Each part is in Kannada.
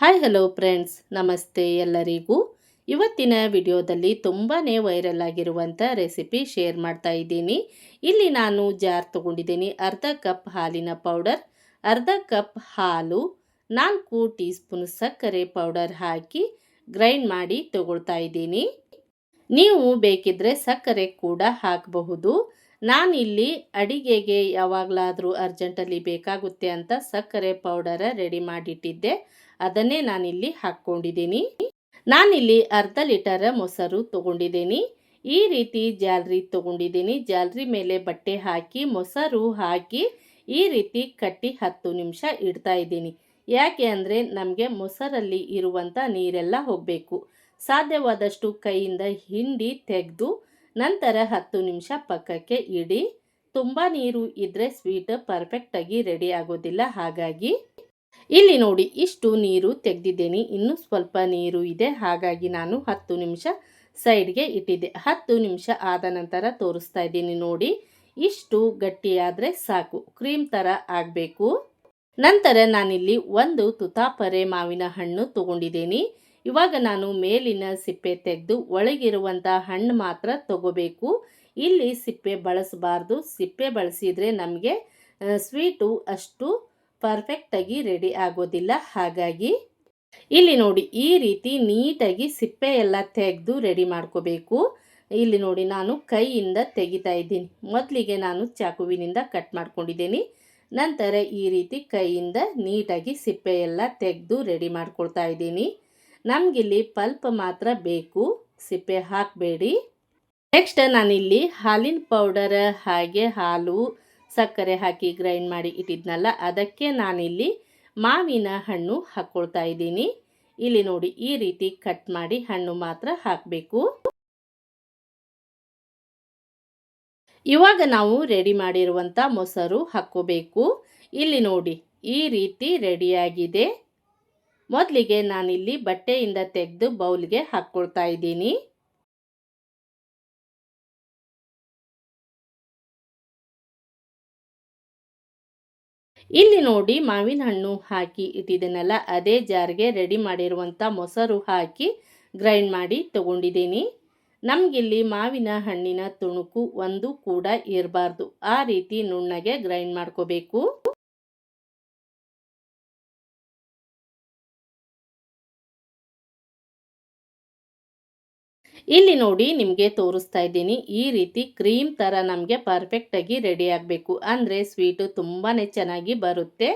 Hi, hello friends. ನಮಸ್ತೆ ಎಲ್ಲರಿಗೂ. ಇವತ್ತಿನ ವಿಡಿಯೋದಲ್ಲಿ ತುಂಬಾ ವೈರಲ್ ಆಗಿರುವಂಥ ರೆಸಿಪಿ ಶೇರ್ ಮಾಡ್ತಾ ಇದ್ದೀನಿ. ಇಲ್ಲಿ ನಾನು ಜಾರ್ ತೊಗೊಂಡಿದ್ದೀನಿ. ಅರ್ಧ ಕಪ್ ಹಾಲಿನ ಪೌಡರ್, ಅರ್ಧ ಕಪ್ ಹಾಲು, ನಾಲ್ಕು ಟೀ ಸ್ಪೂನ್ ಸಕ್ಕರೆ ಪೌಡರ್ ಹಾಕಿ ಗ್ರೈಂಡ್ ಮಾಡಿ ತಗೊಳ್ತಾ ಇದ್ದೀನಿ. ನೀವು ಬೇಕಿದ್ರೆ ಸಕ್ಕರೆ ಕೂಡ ಹಾಕಬಹುದು. ನಾನಿಲ್ಲಿ ಅಡಿಗೆಗೆ ಯಾವಾಗಲಾದರೂ ಅರ್ಜೆಂಟಲ್ಲಿ ಬೇಕಾಗುತ್ತೆ ಅಂತ ಸಕ್ಕರೆ ಪೌಡರ ರೆಡಿ ಮಾಡಿಟ್ಟಿದ್ದೆ. ಅದನ್ನೇ ನಾನಿಲ್ಲಿ ಹಾಕ್ಕೊಂಡಿದ್ದೀನಿ. ನಾನಿಲ್ಲಿ ಅರ್ಧ ಲೀಟರ್ ಮೊಸರು ತೊಗೊಂಡಿದ್ದೀನಿ. ಈ ರೀತಿ ಜಾಲ್ರಿ ತೊಗೊಂಡಿದ್ದೀನಿ. ಜಾಲ್ರಿ ಮೇಲೆ ಬಟ್ಟೆ ಹಾಕಿ, ಮೊಸರು ಹಾಕಿ ಈ ರೀತಿ ಕಟ್ಟಿ ಹತ್ತು ನಿಮಿಷ ಇಡ್ತಾ ಇದ್ದೀನಿ. ಯಾಕೆ ಅಂದರೆ ನಮಗೆ ಮೊಸರಲ್ಲಿ ಇರುವಂಥ ನೀರೆಲ್ಲ ಹೋಗಬೇಕು. ಸಾಧ್ಯವಾದಷ್ಟು ಕೈಯಿಂದ ಹಿಂಡಿ ತೆಗೆದು ನಂತರ ಹತ್ತು ನಿಮಿಷ ಪಕ್ಕಕ್ಕೆ ಇಡಿ. ತುಂಬ ನೀರು ಇದ್ದರೆ ಸ್ವೀಟ್ ಪರ್ಫೆಕ್ಟಾಗಿ ರೆಡಿ ಆಗೋದಿಲ್ಲ. ಹಾಗಾಗಿ ಇಲ್ಲಿ ನೋಡಿ, ಇಷ್ಟು ನೀರು ತೆಗೆದಿದ್ದೇನೆ. ಇನ್ನೂ ಸ್ವಲ್ಪ ನೀರು ಇದೆ. ಹಾಗಾಗಿ ನಾನು ಹತ್ತು ನಿಮಿಷ ಸೈಡ್ಗೆ ಇಟ್ಟಿದ್ದೆ. ಹತ್ತು ನಿಮಿಷ ಆದ ನಂತರ ತೋರಿಸ್ತಾ ಇದ್ದೀನಿ ನೋಡಿ. ಇಷ್ಟು ಗಟ್ಟಿಯಾದರೆ ಸಾಕು. ಕ್ರೀಮ್ ಥರ ಆಗಬೇಕು. ನಂತರ ನಾನಿಲ್ಲಿ ಒಂದು ತುತಾಪರೆ ಮಾವಿನ ಹಣ್ಣು ತಗೊಂಡಿದ್ದೀನಿ. ಇವಾಗ ನಾನು ಮೇಲಿನ ಸಿಪ್ಪೆ ತೆಗೆದು ಒಳಗಿರುವಂಥ ಹಣ್ಣು ಮಾತ್ರ ತಗೋಬೇಕು. ಇಲ್ಲಿ ಸಿಪ್ಪೆ ಬಳಸಬಾರ್ದು. ಸಿಪ್ಪೆ ಬಳಸಿದರೆ ನಮಗೆ ಸ್ವೀಟು ಅಷ್ಟು ಪರ್ಫೆಕ್ಟಾಗಿ ರೆಡಿ ಆಗೋದಿಲ್ಲ. ಹಾಗಾಗಿ ಇಲ್ಲಿ ನೋಡಿ, ಈ ರೀತಿ ನೀಟಾಗಿ ಸಿಪ್ಪೆ ಎಲ್ಲ ತೆಗೆದು ರೆಡಿ ಮಾಡ್ಕೋಬೇಕು. ಇಲ್ಲಿ ನೋಡಿ, ನಾನು ಕೈಯಿಂದ ತೆಗಿತಾ ಇದ್ದೀನಿ. ಮೊದಲಿಗೆ ನಾನು ಚಾಕುವಿನಿಂದ ಕಟ್ ಮಾಡ್ಕೊಂಡಿದ್ದೀನಿ. ನಂತರ ಈ ರೀತಿ ಕೈಯಿಂದ ನೀಟಾಗಿ ಸಿಪ್ಪೆ ಎಲ್ಲ ತೆಗೆದು ರೆಡಿ ಮಾಡ್ಕೊಳ್ತಾ ಇದ್ದೀನಿ. ನಮಗಿಲ್ಲಿ ಪಲ್ಪ್ ಮಾತ್ರ ಬೇಕು. ಸಿಪ್ಪೆ ಹಾಕಬೇಡಿ. ನೆಕ್ಸ್ಟ್ ನಾನಿಲ್ಲಿ ಹಾಲಿನ ಪೌಡರ್ ಹಾಗೆ ಹಾಲು, ಸಕ್ಕರೆ ಹಾಕಿ ಗ್ರೈಂಡ್ ಮಾಡಿ ಇಟ್ಟಿದ್ನಲ್ಲ, ಅದಕ್ಕೆ ನಾನಿಲ್ಲಿ ಮಾವಿನ ಹಣ್ಣು ಹಾಕ್ಕೊಳ್ತಾ ಇದ್ದೀನಿ. ಇಲ್ಲಿ ನೋಡಿ, ಈ ರೀತಿ ಕಟ್ ಮಾಡಿ ಹಣ್ಣು ಮಾತ್ರ ಹಾಕಬೇಕು. ಇವಾಗ ನಾವು ರೆಡಿ ಮಾಡಿರುವಂಥ ಮೊಸರು ಹಾಕ್ಕೋಬೇಕು. ಇಲ್ಲಿ ನೋಡಿ, ಈ ರೀತಿ ರೆಡಿಯಾಗಿದೆ. ಮೊದಲಿಗೆ ನಾನಿಲ್ಲಿ ಬಟ್ಟೆಯಿಂದ ತೆಗೆದು ಬೌಲ್ಗೆ ಹಾಕ್ಕೊಳ್ತಾ ಇದ್ದೀನಿ. ಇಲ್ಲಿ ನೋಡಿ ಮಾವಿನ ಹಣ್ಣು ಹಾಕಿ ಇಟ್ಟಿದ್ದೇನಲ್ಲ ಅದೇ ಜಾರ್ಗೆ ರೆಡಿ ಮಾಡಿರುವಂಥ ಮೊಸರು ಹಾಕಿ ಗ್ರೈಂಡ್ ಮಾಡಿ ತಗೊಂಡಿದ್ದೀನಿ. ನಮಗಿಲ್ಲಿ ಮಾವಿನ ಹಣ್ಣಿನ ತುಣುಕು ಒಂದು ಕೂಡ ಇರಬಾರ್ದು. ಆ ರೀತಿ ನುಣ್ಣಗೆ ಗ್ರೈಂಡ್ ಮಾಡ್ಕೋಬೇಕು. ಇಲ್ಲಿ ನೋಡಿ ನಿಮಗೆ ತೋರಿಸ್ತಾ ಇದ್ದೀನಿ, ಈ ರೀತಿ ಕ್ರೀಮ್ ಥರ ನಮಗೆ ಪರ್ಫೆಕ್ಟಾಗಿ ರೆಡಿ ಆಗಬೇಕು. ಅಂದರೆ ಸ್ವೀಟು ತುಂಬಾ ಚೆನ್ನಾಗಿ ಬರುತ್ತೆ.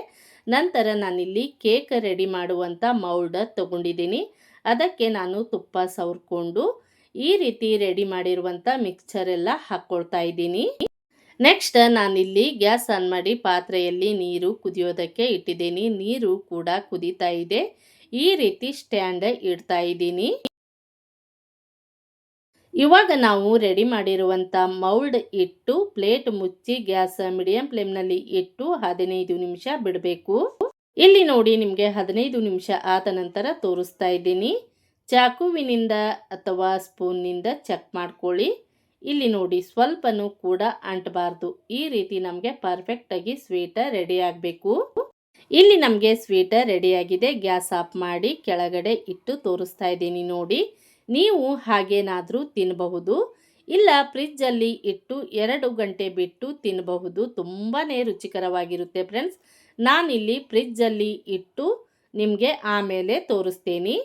ನಂತರ ನಾನಿಲ್ಲಿ ಕೇಕ್ ರೆಡಿ ಮಾಡುವಂಥ ಮೌಲ್ಡ್ ತೊಗೊಂಡಿದ್ದೀನಿ. ಅದಕ್ಕೆ ನಾನು ತುಪ್ಪ ಸವರ್ಕೊಂಡು ಈ ರೀತಿ ರೆಡಿ ಮಾಡಿರುವಂಥ ಮಿಕ್ಸ್ಚರ್ ಎಲ್ಲ ಹಾಕ್ಕೊಳ್ತಾ ಇದ್ದೀನಿ. ನೆಕ್ಸ್ಟ್ ನಾನಿಲ್ಲಿ ಗ್ಯಾಸ್ ಆನ್ ಮಾಡಿ ಪಾತ್ರೆಯಲ್ಲಿ ನೀರು ಕುದಿಯೋದಕ್ಕೆ ಇಟ್ಟಿದ್ದೀನಿ. ನೀರು ಕೂಡ ಕುದೀತಾ ಇದೆ. ಈ ರೀತಿ ಸ್ಟ್ಯಾಂಡ್ ಇಡ್ತಾ ಇದ್ದೀನಿ. ಇವಾಗ ನಾವು ರೆಡಿ ಮಾಡಿರುವಂಥ ಮೌಲ್ಡ್ ಇಟ್ಟು ಪ್ಲೇಟ್ ಮುಚ್ಚಿ ಗ್ಯಾಸ್ ಮೀಡಿಯಂ ಫ್ಲೇಮ್ನಲ್ಲಿ ಇಟ್ಟು ಹದಿನೈದು ನಿಮಿಷ ಬಿಡಬೇಕು. ಇಲ್ಲಿ ನೋಡಿ ನಿಮಗೆ ಹದಿನೈದು ನಿಮಿಷ ಆದ ನಂತರ ತೋರಿಸ್ತಾ ಇದ್ದೀನಿ. ಚಾಕುವಿನಿಂದ ಅಥವಾ ಸ್ಪೂನ್ನಿಂದ ಚೆಕ್ ಮಾಡ್ಕೊಳ್ಳಿ. ಇಲ್ಲಿ ನೋಡಿ ಸ್ವಲ್ಪನೂ ಕೂಡ ಅಂಟಬಾರ್ದು. ಈ ರೀತಿ ನಮಗೆ ಪರ್ಫೆಕ್ಟಾಗಿ ಸ್ವೀಟ ರೆಡಿ ಆಗಬೇಕು. ಇಲ್ಲಿ ನಮಗೆ ಸ್ವೀಟ ರೆಡಿಯಾಗಿದೆ ಗ್ಯಾಸ್ ಆಫ್ ಮಾಡಿ ಕೆಳಗಡೆ ಇಟ್ಟು ತೋರಿಸ್ತಾ ಇದ್ದೀನಿ ನೋಡಿ. ನೀವು ಹಾಗೇನಾದರೂ ತಿನ್ನಬಹುದು ಇಲ್ಲ ಫ್ರಿಜ್ಜಲ್ಲಿ ಇಟ್ಟು ಎರಡು ಗಂಟೆ ಬಿಟ್ಟು ತಿನ್ನಬಹುದು ತುಂಬಾ ರುಚಿಕರವಾಗಿರುತ್ತೆ ಫ್ರೆಂಡ್ಸ್. ನಾನಿಲ್ಲಿ ಫ್ರಿಜ್ಜಲ್ಲಿ ಇಟ್ಟು ನಿಮಗೆ ಆಮೇಲೆ ತೋರಿಸ್ತೀನಿ.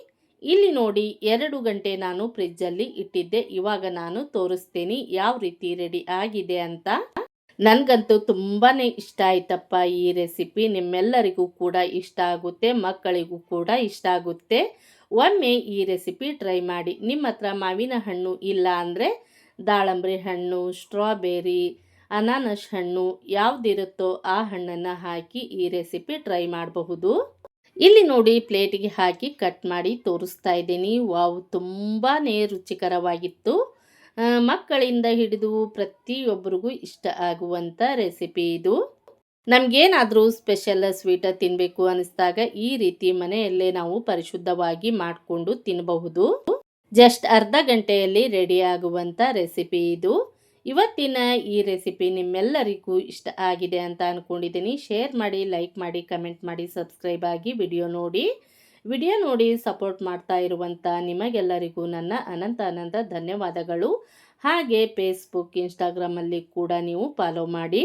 ಇಲ್ಲಿ ನೋಡಿ, ಎರಡು ಗಂಟೆ ನಾನು ಫ್ರಿಜ್ಜಲ್ಲಿ ಇಟ್ಟಿದ್ದೆ, ಇವಾಗ ನಾನು ತೋರಿಸ್ತೀನಿ ಯಾವ ರೀತಿ ರೆಡಿ ಆಗಿದೆ ಅಂತ. ನನಗಂತೂ ತುಂಬಾ ಇಷ್ಟ ಆಯ್ತಪ್ಪ ಈ ರೆಸಿಪಿ, ನಿಮ್ಮೆಲ್ಲರಿಗೂ ಕೂಡ ಇಷ್ಟ ಆಗುತ್ತೆ, ಮಕ್ಕಳಿಗೂ ಕೂಡ ಇಷ್ಟ ಆಗುತ್ತೆ. ಒಮ್ಮೆ ಈ ರೆಸಿಪಿ ಟ್ರೈ ಮಾಡಿ. ನಿಮ್ಮ ಹತ್ರ ಮಾವಿನ ಹಣ್ಣು ಇಲ್ಲ ಅಂದರೆ ದಾಳಂಬ್ರಿ ಹಣ್ಣು, ಸ್ಟ್ರಾಬೆರಿ, ಅನಾನಸ್ ಹಣ್ಣು ಯಾವುದಿರುತ್ತೋ ಆ ಹಣ್ಣನ್ನು ಹಾಕಿ ಈ ರೆಸಿಪಿ ಟ್ರೈ ಮಾಡಬಹುದು. ಇಲ್ಲಿ ನೋಡಿ ಪ್ಲೇಟಿಗೆ ಹಾಕಿ ಕಟ್ ಮಾಡಿ ತೋರಿಸ್ತಾ ಇದ್ದೀನಿ. ವಾವ್ ತುಂಬಾ ರುಚಿಕರವಾಗಿತ್ತು. ಮಕ್ಕಳಿಂದ ಹಿಡಿದು ಪ್ರತಿಯೊಬ್ಬರಿಗೂ ಇಷ್ಟ ಆಗುವಂಥ ರೆಸಿಪಿ ಇದು. ನಮಗೇನಾದರೂ ಸ್ಪೆಷಲ್ ಸ್ವೀಟ ತಿನ್ನಬೇಕು ಅನಿಸಿದಾಗ ಈ ರೀತಿ ಮನೆಯಲ್ಲೇ ನಾವು ಪರಿಶುದ್ಧವಾಗಿ ಮಾಡಿಕೊಂಡು ತಿನ್ನಬಹುದು ಜಸ್ಟ್ ಅರ್ಧ ಗಂಟೆಯಲ್ಲಿ ರೆಡಿ ಆಗುವಂಥ ರೆಸಿಪಿ ಇದು. ಇವತ್ತಿನ ಈ ರೆಸಿಪಿ ನಿಮ್ಮೆಲ್ಲರಿಗೂ ಇಷ್ಟ ಆಗಿದೆ ಅಂತ ಅಂದ್ಕೊಂಡಿದ್ದೀನಿ ಶೇರ್ ಮಾಡಿ ಲೈಕ್ ಮಾಡಿ ಕಮೆಂಟ್ ಮಾಡಿ ಸಬ್ಸ್ಕ್ರೈಬ್ ಆಗಿ ವಿಡಿಯೋ ನೋಡಿ. ವಿಡಿಯೋ ನೋಡಿ ಸಪೋರ್ಟ್ ಮಾಡ್ತಾ ಇರುವಂಥ ನಿಮಗೆಲ್ಲರಿಗೂ ನನ್ನ ಅನಂತ ಅನಂತ ಧನ್ಯವಾದಗಳು. ಹಾಗೆ ಫೇಸ್ಬುಕ್ ಇನ್ಸ್ಟಾಗ್ರಾಮಲ್ಲಿ ಕೂಡ ನೀವು ಫಾಲೋ ಮಾಡಿ.